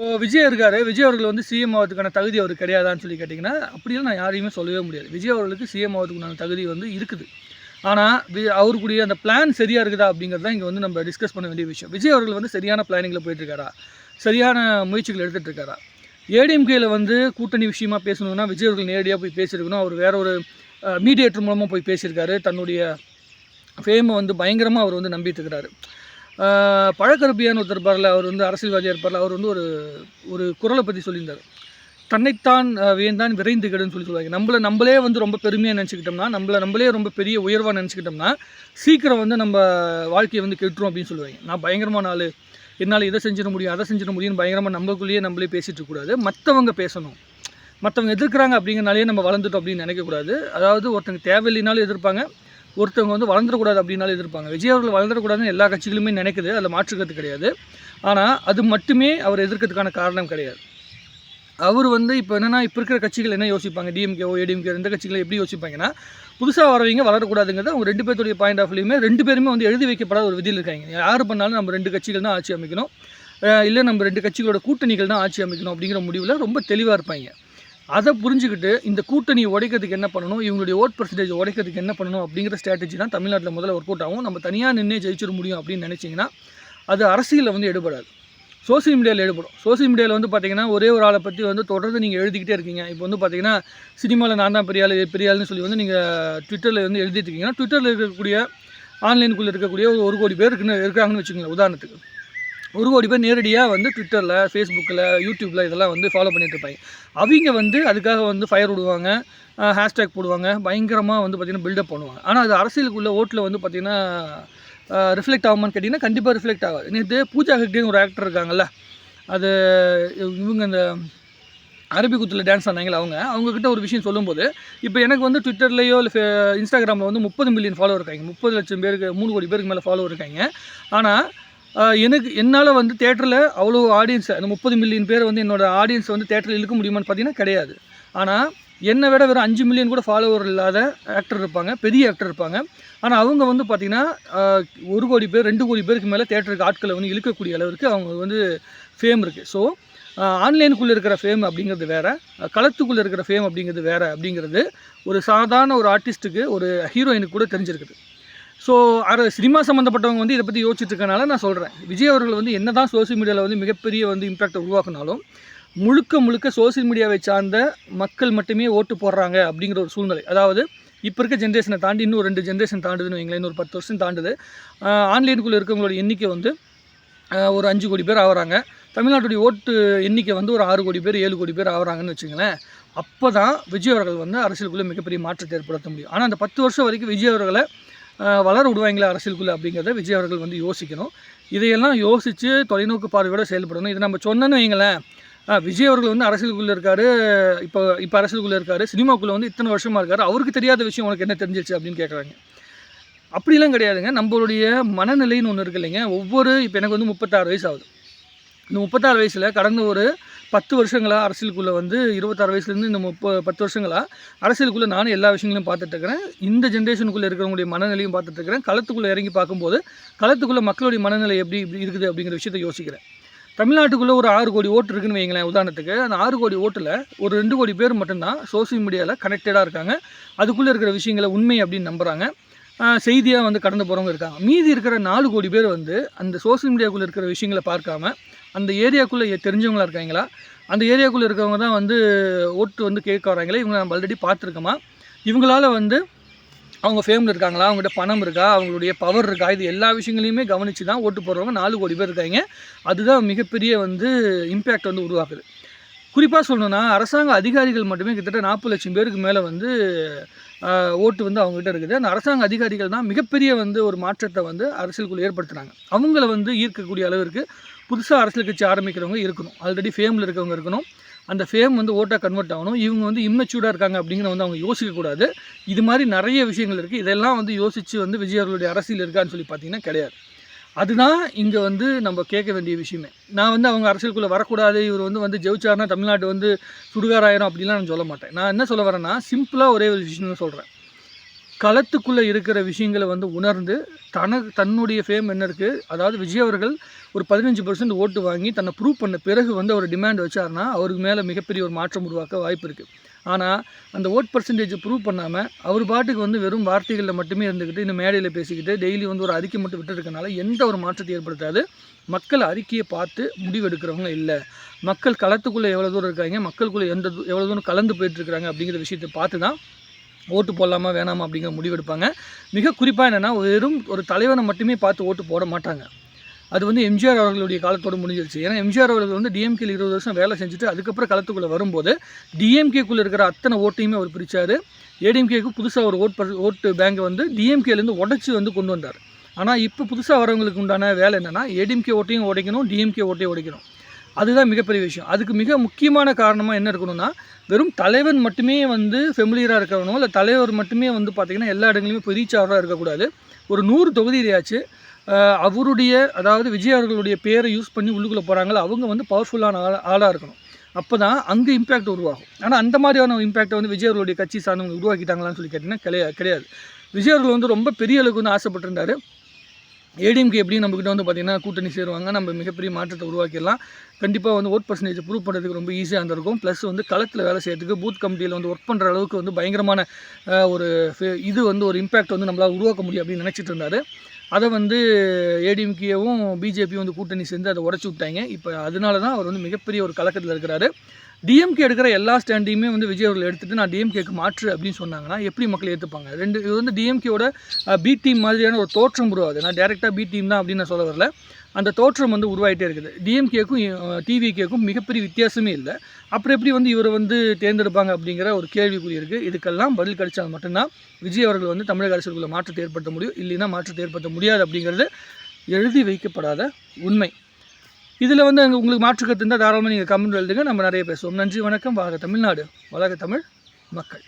இப்போ விஜய் இருக்காரு. விஜய் அவர்கள் வந்து சிஎம் ஆகிறதுக்கான தகுதி அவருக்கு கிடையாதான்னு சொல்லி கேட்டிங்கன்னா அப்படிலாம் நான் யாரையுமே சொல்லவே முடியாது. விஜய் அவர்களுக்கு சிஎம் ஆகிறதுக்குண்டான தகுதி வந்து இருக்குது. ஆனால் வி அவருக்குரிய அந்த பிளான் சரியாக இருக்குதா அப்படிங்கிறது தான் இங்கே வந்து நம்ம டிஸ்கஸ் பண்ண வேண்டிய விஷயம். விஜய் அவர்கள் வந்து சரியான பிளானிங்கில் போயிட்டுருக்காரா சரியான முயற்சிகள் எடுத்துகிட்டு இருக்காரா? ஏடிஎம்கேயில் வந்து கூட்டணி விஷயமா பேசணும்னா விஜய் அவர்கள் நேரடியாக போய் பேசியிருக்கணும். அவர் வேற ஒரு மீடியேட்டர் மூலமாக போய் பேசியிருக்காரு. தன்னுடைய ஃபேமை வந்து பயங்கரமாக அவர் வந்து நம்பிட்டு இருக்கிறாரு பழக்கருப்பியான்னு ஒருத்தர் இருப்பார்ல அவர் வந்து அரசியல்வாதியாக இருப்பார்ல அவர் வந்து ஒரு ஒரு குரலை பற்றி சொல்லியிருந்தார். தன்னைத்தான் வேந்தான் விரைந்து கெடுன்னு சொல்லி சொல்லுவாங்க. நம்மளை நம்மளே வந்து ரொம்ப பெருமையாக நினச்சிக்கிட்டோம்னா நம்மளை நம்மளே ரொம்ப பெரிய உயர்வாக நினச்சிக்கிட்டோம்னா சீக்கிரம் வந்து நம்ம வாழ்க்கையை வந்து கெட்டுரும் அப்படின்னு சொல்லுவாங்க. நான் பயங்கரமான ஆள். என்னால் இதை செஞ்சிட முடியும் அதை செஞ்சிட முடியும்னு பயங்கரமாக நம்மளுக்குள்ளேயே நம்மளே பேசிகிட்டு இருக்கக்கூடாது. மற்றவங்க பேசணும். மற்றவங்க எதிர்க்கிறாங்க அப்படிங்கிறனாலே நம்ம வளர்ந்துட்டோம் அப்படின்னு நினைக்கக்கூடாது. அதாவது ஒருத்தங்க தேவையில்லைனாலும் எதிர்ப்பாங்க. ஒருத்தவங்க வந்து வளர்ந்துடக்கூடாது அப்படின்னாலும் எதிர்ப்பாங்க. விஜய் அவர்கள் வளர்ந்துடக்கூடாதுன்னு எல்லா கட்சிகளுமே நினைக்குது. அதில் மாற்றுக்கிறது கிடையாது. ஆனால் அது மட்டுமே அவர் எதிர்க்கிறதுக்கான காரணம் கிடையாது. அவர் வந்து இப்போ என்னென்னா இப்போ இருக்கிற கட்சிகள் என்ன யோசிப்பாங்க? டிஎம்கேஓ ஏடிஎம்கே இந்த கட்சிகளை எப்படி யோசிப்பாங்கன்னா புதுசாக வரவங்க வளரக்கூடாதுங்கிறது அவங்க ரெண்டு பேர்த்துடைய பாயிண்ட் ஆஃப் வியூமே ரெண்டு பேருமே வந்து எழுதி வைக்கப்படாத ஒரு விதியில் இருக்காங்க. யார் பண்ணாலும் நம்ம ரெண்டு கட்சிகள் தான் ஆட்சி அமைக்கணும். இல்லை நம்ம ரெண்டு கட்சிகளோட கூட்டணிகள் தான் ஆட்சி அமைக்கணும் அப்படிங்கிற முடிவில் ரொம்ப தெளிவாக இருப்பாங்க. அதை புரிஞ்சுக்கிட்டு இந்த கூட்டணி உடைக்கிறதுக்கு என்ன பண்ணணும்? இவங்களுடைய ஓட் பர்சன்டேஜ் உடைக்கிறதுக்கு என்ன பண்ணணும்? அப்படிங்கிற ஸ்ட்ராட்டஜி தான் தமிழ்நாட்டில் முதல்ல ஒர்க் அவுட் ஆகும். நம்ம தனியாக நின்று ஜெயிச்சிட முடியும் அப்படின்னு நினச்சிங்கன்னா அது அரசியலில் வந்து எடுபடாது. சோஷியல் மீடியாவில் எடுபடும். சோசியல் மீடியாவில் வந்து பார்த்தீங்கன்னா ஒரே ஒரு ஆளை பற்றி வந்து தொடர்ந்து நீங்கள் எழுதிக்கிட்டே இருக்கீங்க. இப்போ வந்து பார்த்தீங்கன்னா சினிமாவில் நான் தான் பெரிய ஆள் பெரிய ஆள்னு சொல்லி வந்து நீங்கள் ட்விட்டரில் வந்து எழுதிட்டு இருக்கீங்கன்னா ட்விட்டரில் இருக்கக்கூடிய ஆன்லைனுக்குள்ளே இருக்கக்கூடிய ஒரு ஒரு கோடி பேர் இருக்குன்னு இருக்காங்கன்னு வச்சுக்கோங்களேன் உதாரணத்துக்கு. ஒரு கோடி பேர் நேரடியாக வந்து ட்விட்டரில் ஃபேஸ்புக்கில் யூடியூப்பில் இதெல்லாம் வந்து ஃபாலோ பண்ணிட்டு இருப்பாங்க அவங்க வந்து அதுக்காக வந்து ஃபயர் விடுவாங்க ஹேஷ்டேக் போடுவாங்க பயங்கரமாக வந்து பார்த்திங்கன்னா பில்டப் பண்ணுவாங்க. ஆனால் அது அரசியலுக்குள்ள ஓட்டில் வந்து பார்த்திங்கன்னா ரிஃப்ளெக்ட் ஆகுமான்னு கேட்டிங்கன்னா கண்டிப்பாக ரிஃப்ளெக்ட் ஆகாது. நேற்று பூஜா ஹெக்டேன்னு ஒரு ஆக்டர் இருக்காங்கல்ல அது இவங்க இந்த அரபிக்குத்தில் டான்ஸ் ஆனாங்களே அவங்க அவங்கக்கிட்ட ஒரு விஷயம் சொல்லும்போது இப்போ எனக்கு வந்து ட்விட்டர்லேயோ இல்லை இன்ஸ்டாகிராமில் வந்து முப்பது மில்லியன் ஃபாலோவர் இருக்காங்க. முப்பது லட்சம் பேருக்கு மூணு கோடி பேருக்கு மேலே ஃபாலோவர் இருக்காங்க. ஆனால் எனக்கு என்னால் வந்து தேட்டரில் அவ்வளோ ஆடியன்ஸ் அந்த முப்பது மில்லியன் பேர் வந்து என்னோடய ஆடியன்ஸ் வந்து தேட்டரில் இழுக்க முடியுமான்னு பார்த்தீங்கன்னா கிடையாது. ஆனால் என்னை விட வெறும் அஞ்சு மில்லியன் கூட ஃபாலோவர் இல்லாத ஆக்டர் இருப்பாங்க பெரிய ஆக்டர் இருப்பாங்க. ஆனால் அவங்க வந்து பார்த்திங்கன்னா ஒரு கோடி பேர் ரெண்டு கோடி பேருக்கு மேலே தேட்டருக்கு ஆட்களை வந்து இழுக்கக்கூடிய அளவுக்கு அவங்க வந்து ஃபேம் இருக்குது ஸோ ஆன்லைனுக்குள்ளே இருக்கிற ஃபேம் அப்படிங்கிறது வேறு களத்துக்குள்ளே இருக்கிற ஃபேம் அப்படிங்கிறது வேறு அப்படிங்கிறது ஒரு சாதாரண ஒரு ஆர்டிஸ்ட்டுக்கு ஒரு ஹீரோயினுக்கு கூட தெரிஞ்சிருக்குது. ஸோ அது சினிமா சம்மந்தப்பட்டவங்க வந்து இதை பற்றி யோசிச்சிட்டுருக்கறனால நான் சொல்கிறேன் விஜய் அவர்கள் வந்து என்ன தான் சோஷியல் மீடியாவில் வந்து மிகப்பெரிய வந்து இம்பேக்ட் உருவாக்குனாலும் முழுக்க முழுக்க சோஷியல் மீடியாவை சார்ந்த மக்கள் மட்டுமே ஓட்டு போடுறாங்க அப்படிங்கிற ஒரு சூழ்நிலை. அதாவது இப்போ இருக்க ஜென்ரேஷனை தாண்டி இன்னும் ரெண்டு ஜென்ரேஷன் தாண்டுதுன்னு வைங்களேன் இன்னொரு பத்து வருஷம் தாண்டுது. ஆன்லைனுக்குள்ளே இருக்கவங்களோட எண்ணிக்கை வந்து ஒரு அஞ்சு கோடி பேர் ஆகிறாங்க. தமிழ்நாட்டுடைய ஓட்டு எண்ணிக்கை வந்து ஒரு ஆறு கோடி பேர் ஏழு கோடி பேர் ஆகுறாங்கன்னு வச்சுங்களேன் அப்போ தான் விஜய் அவர்கள் வந்து அரசியலுக்குள்ளே மிகப்பெரிய மாற்றத்தை ஏற்படுத்த முடியும். ஆனால் அந்த பத்து வருஷம் வரைக்கும் விஜய் அவர்களை வளர விடுவாங்களா அரசியலுக்குள்ளே அப்படிங்கிறத விஜய் அவர்கள் வந்து யோசிக்கணும். இதையெல்லாம் யோசித்து தொலைநோக்கு பார்வையோடு செயல்படணும். இதை நம்ம சொன்னோன்னு வைங்களேன். விஜய் அவர்கள் வந்து அரசியலுக்குள்ளே இருக்காரு. இப்போ இப்போ அரசியலுக்குள்ளே இருக்காரு. சினிமாக்குள்ளே வந்து இத்தனை வருஷமாக இருக்காரு. அவருக்கு தெரியாத விஷயம் உனக்கு என்ன தெரிஞ்சிச்சு அப்படின்னு கேட்குறாங்க அப்படிலாம் கிடையாதுங்க. நம்மளுடைய மனநிலைன்னு ஒன்று இருக்கு இல்லைங்க. ஒவ்வொரு இப்போ எனக்கு வந்து முப்பத்தாறு வயசு ஆகுது. இந்த முப்பத்தாறு வயசில் கடந்த ஒரு பத்து வருஷங்களாக அரசியலுக்குள்ளே வந்து இருபத்தாறு வயசுலேருந்து இந்த முப்ப பத்து வருஷங்களாக அரசியலுக்குள்ளே நானும் எல்லா விஷயங்களையும் பார்த்துட்ருக்கிறேன். இந்த ஜென்ரேஷனுக்குள்ளே இருக்கிறவங்களுடைய மனநிலையும் பார்த்துட்ருக்கிறேன். களத்துக்குள்ளே இறங்கி பார்க்கும்போது களத்துக்குள்ளே மக்களுடைய மனநிலை எப்படி இப்படி இருக்குது அப்படிங்கிற விஷயத்தை யோசிக்கிறேன். தமிழ்நாட்டுக்குள்ளே ஒரு ஆறு கோடி ஓட்டு இருக்குன்னு வைங்களேன் உதாரணத்துக்கு. அந்த ஆறு கோடி ஓட்டில் ஒரு ரெண்டு கோடி பேர் மட்டும்தான் சோஷியல் மீடியாவில் கனெக்டடாக இருக்காங்க. அதுக்குள்ளே இருக்கிற விஷயங்களை உண்மை அப்படின்னு நம்புகிறாங்க செய்தியாக வந்து கடந்து போகிறவங்க இருக்காங்க. மீதி இருக்கிற நாலு கோடி பேர் வந்து அந்த சோஷியல் மீடியாவுக்குள்ளே இருக்கிற விஷயங்களை பார்க்காம அந்த ஏரியாக்குள்ளே தெரிஞ்சவங்களா இருக்காங்களா? அந்த ஏரியாக்குள்ளே இருக்கவங்க தான் வந்து ஓட்டு வந்து கேட்க வராங்களே இவங்க நம்ம ஆல்ரெடி பார்த்துருக்கோமா? இவங்களால வந்து அவங்க ஃபேமில் இருக்காங்களா? அவங்ககிட்ட பணம் இருக்கா? அவங்களுடைய பவர் இருக்கா? இது எல்லா விஷயங்களையுமே கவனித்து தான் ஓட்டு போடுறவங்க நாலு கோடி பேர் இருக்காங்க. அதுதான் மிகப்பெரிய வந்து இம்பேக்ட் வந்து உருவாக்குது. குறிப்பாக சொல்லணும்னா அரசாங்க அதிகாரிகள் மட்டுமே கிட்டத்தட்ட நாற்பது லட்சம் பேருக்கு மேலே வந்து ஓட்டு வந்து அவங்ககிட்ட இருக்குது. அந்த அரசாங்க அதிகாரிகள் தான் மிகப்பெரிய வந்து ஒரு மாற்றத்தை வந்து அரசியலுக்குள்ளே ஏற்படுத்துகிறாங்க அவங்கள வந்து ஈர்க்கக்கூடிய அளவிற்கு புதுசாக அரசியல் கட்சி ஆரம்பிக்கிறவங்க இருக்கணும். ஆல்ரெடி ஃபேமில் இருக்கவங்க இருக்கணும். அந்த ஃபேம் வந்து ஓட்டாக கன்வெர்ட் ஆகணும். இவங்க வந்து இம்மெச்சூர்டாக இருக்காங்க அப்படிங்கிற வந்து அவங்க யோசிக்கக்கூடாது இது மாதிரி நிறைய விஷயங்கள் இருக்குது இதெல்லாம் வந்து யோசித்து வந்து விஜய் அவர்களுடைய அரசியல் இருக்கான்னு சொல்லி பார்த்தீங்கன்னா கிடையாது. அதுதான் இங்கே வந்து நம்ம கேட்க வேண்டிய விஷயமே. நான் வந்து அவங்க அரசியலுக்குள்ளே வரக்கூடாது இவர் வந்து வந்து ஜெயிச்சார்னா தமிழ்நாடு வந்து சுடுகாராயிரம் அப்படிலாம் நான் சொல்ல மாட்டேன். நான் என்ன சொல்ல வரேன்னா சிம்பிளாக ஒரே ஒரு விஷயம் சொல்கிறேன் களத்துக்குள்ளே இருக்கிற விஷயங்களை வந்து உணர்ந்து தன தன்னுடைய ஃபேம் என்ன இருக்குது அதாவது விஜய் அவர்கள் ஒரு பதினஞ்சு பர்சன்ட் ஓட்டு வாங்கி தன்னை ப்ரூவ் பண்ண பிறகு வந்து அவர் டிமாண்ட் வச்சாருன்னா அவருக்கு மேலே மிகப்பெரிய ஒரு மாற்றம் உருவாக்க வாய்ப்பு இருக்குது ஆனால் அந்த ஓட் பர்சன்டேஜ் ப்ரூவ் பண்ணாமல் அவர் பாட்டுக்கு வந்து வெறும் வார்த்தைகளில் மட்டுமே இருந்துக்கிட்டு இந்த மேடையில் பேசிக்கிட்டு டெய்லி வந்து ஒரு அறிக்கை மட்டும் விட்டுருக்கனால எந்த ஒரு மாற்றத்தை ஏற்படுத்தாது. மக்கள் அறிக்கையை பார்த்து முடிவெடுக்கிறவங்க இல்லை. மக்கள் களத்துக்குள்ளே எவ்வளோ தூரம் இருக்காங்க மக்களுக்குள்ளே எந்த எவ்வளோ தூரம் கலந்து போயிட்டுருக்காங்க அப்படிங்கிற விஷயத்தை பார்த்து தான் ஓட்டு போடலாமா வேணாமா அப்படிங்கிற முடிவெடுப்பாங்க. மிக குறிப்பாக என்னென்னா வெறும் ஒரு தலைவனை மட்டுமே பார்த்து ஓட்டு போட மாட்டாங்க. அது வந்து எம்ஜிஆர் அவர்களுடைய காலத்தோடு முடிஞ்சிருச்சு. ஏன்னா எம்ஜிஆர் அவர்கள் வந்து டிஎம்கேல இருபது வருஷம் வேலை செஞ்சுட்டு அதுக்கப்புறம் களத்துக்குள்ளே வரும்போது டிஎம்கேக்குள்ளே இருக்கிற அத்தனை ஓட்டையுமே அவர் பிரித்தார் ஏடிஎம்கேக்கு புதுசாக ஒரு ஓட் ஓட்டு பேங்கை வந்து டிஎம்கேலேருந்து உடச்சி வந்து கொண்டு வந்தார். ஆனால் இப்போ புதுசாக வரவங்களுக்கு உண்டான வேலை என்னென்னா ஏடிஎம்கே ஓட்டையும் உடைக்கணும் டிஎம்கே ஓட்டையும் உடைக்கணும். அதுதான் மிகப்பெரிய விஷயம். அதுக்கு மிக முக்கியமான காரணமாக என்ன இருக்கணும்னா வெறும் தலைவன் மட்டுமே வந்து ஃபெமிலியராக இருக்கிறவனோ இல்லை தலைவர் மட்டுமே வந்து பார்த்திங்கன்னா எல்லா இடங்களையுமே போய் ரீச் ஆகிறதா இருக்கக்கூடாது. ஒரு நூறு தொகுதியிலேயாச்சு அவருடைய அதாவது விஜய் அவர்களுடைய பேரை யூஸ் பண்ணி உள்ளுக்குள்ளே போகிறாங்களோ அவங்க வந்து பவர்ஃபுல்லான ஆள் ஆளாக இருக்கணும். அப்போ தான் அங்கே இம்பேக்ட் உருவாகும். ஆனால் அந்த மாதிரியான இம்பேக்டை வந்து விஜய் அவர்களுடைய கட்சி சார்ந்தவங்க உருவாக்கிட்டாங்களான்னு சொல்லி கேட்டிங்கன்னா கிடையாது கிடையாது. விஜய் அவர்கள் வந்து ரொம்ப பெரிய அளவுக்கு வந்து ஆசைப்பட்டிருந்தார். ஏடிஎம்கே எப்படியும் நம்மக்கிட்ட வந்து பார்த்திங்கன்னா கூட்டணி சேருவாங்க. நம்ம மிகப்பெரிய மாற்றத்தை உருவாக்கிடலாம். கண்டிப்பாக வந்து ஓட் பர்சன்டேஜ் ப்ரூவ் பண்ணுறதுக்கு ரொம்ப ஈஸியாக இருந்திருக்கும். ப்ளஸ் வந்து களத்தில் வேலை செய்யறதுக்கு பூத் கமிட்டியில் வந்து ஒர்க் பண்ணுற அளவுக்கு வந்து பயங்கரமான ஒரு இது வந்து ஒரு இம்பேக்ட் வந்து நம்மளால் உருவாக்க முடியும் அப்படின்னு நினச்சிட்டு இருந்தார். அதை வந்து ஏடிஎம்கேவும் பிஜேபியும் வந்து கூட்டணி சேர்ந்து அதை உடச்சி விட்டாங்க. இப்போ அதனால தான் அவர் வந்து மிகப்பெரிய ஒரு கலக்கத்தில் இருக்கிறாரு. டிஎம்கே எடுக்கிற எல்லா ஸ்டாண்டையுமே வந்து விஜய் அவர்கள் எடுத்துகிட்டு நான் டிஎம்கேக்கு மாற்று அப்படின்னு சொன்னாங்கன்னா எப்படி மக்கள் ஏற்றுப்பாங்க ரெண்டு இது வந்து டிஎம்கேயோட பி டீம் மாதிரியான ஒரு தோற்றம் உருவாது நான் டேரெக்டாக பி டீம் தான் அப்படின்னு நான் சொல்ல வரல. அந்த தோற்றம் வந்து உருவாகிட்டே இருக்குது. டிஎம்கேக்கும் டிவிகேக்கும் மிகப்பெரிய வித்தியாசமே இல்லை. அப்புறம் எப்படி வந்து இவரை வந்து தேர்ந்தெடுப்பாங்க அப்படிங்கிற ஒரு கேள்விக்குறி இருக்குது இதுக்கெல்லாம் பதில் கிடைச்சால் மட்டும்தான் விஜய் அவர்கள் வந்து தமிழக அரசுக்குள்ள மாற்றத்தை ஏற்படுத்த முடியும். இல்லைன்னா மாற்றத்தை ஏற்படுத்த முடியாது அப்படிங்கிறது எழுதி வைக்கப்படாத உண்மை. இதில் வந்து அங்கே உங்களுக்கு மாற்று இருந்தால் தாராளமாக நீங்கள் கமெண்ட் எழுதுங்க. நம்ம நிறைய பேசுவோம். நன்றி வணக்கம். வாக தமிழ்நாடு. வளக தமிழ் மக்கள்.